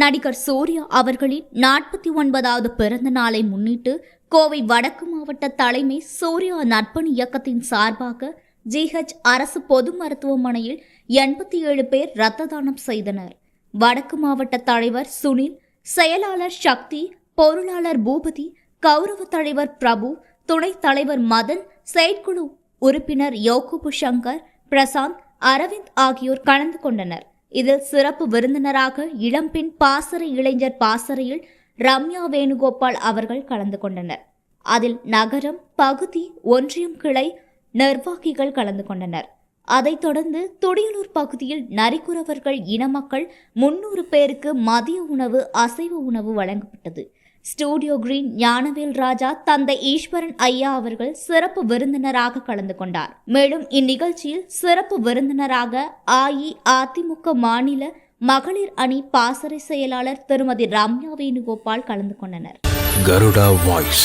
நடிகர் சூர்யா அவர்களின் நாற்பத்தி ஒன்பதாவது பிறந்த நாளை முன்னிட்டு கோவை வடக்கு மாவட்ட தலைமை சூர்யா நற்பணி இயக்கத்தின் சார்பாக ஜிஹெச் அரசு பொது மருத்துவமனையில் எண்பத்தி ஏழு பேர் இரத்த தானம் செய்தனர். வடக்கு மாவட்ட தலைவர் சுனில் செயலாளர் சக்தி பொருளாளர் பூபதி கௌரவ தலைவர் பிரபு துணைத் தலைவர் மதன் செயற்குழு உறுப்பினர் யோகுபு சங்கர் பிரசாந்த் அரவிந்த் ஆகியோர் கலந்து கொண்டனர். இதில் சிறப்பு விருந்தினராக இளம்பெண் பாசறை இளைஞர் பாசறையில் ரம்யா வேணுகோபால் அவர்கள் கலந்து கொண்டனர். அதில் நகரம் பகுதி ஒன்றியம் கிளை நிர்வாகிகள் கலந்து கொண்டனர். அதைத் தொடர்ந்து துடியலூர் பகுதியில் நரிக்குறவர்கள் இன மக்கள் முன்னூறு பேருக்கு மதிய உணவு அசைவ உணவு வழங்கப்பட்டது. ஸ்டூடியோ கிரீன் ஞானவேல் ராஜா தந்தை ஈஸ்வரன் ஐயா அவர்கள் சிறப்பு விருந்தினராக கலந்து கொண்டார். மேலும் இந்நிகழ்ச்சியில் சிறப்பு விருந்தினராக அஇஅதிமுக மாநில மகளிர் அணி பாசறை செயலாளர் திருமதி ரம்யா வேணுகோபால் கலந்து கொண்டனர். கருடா வாய்ஸ்.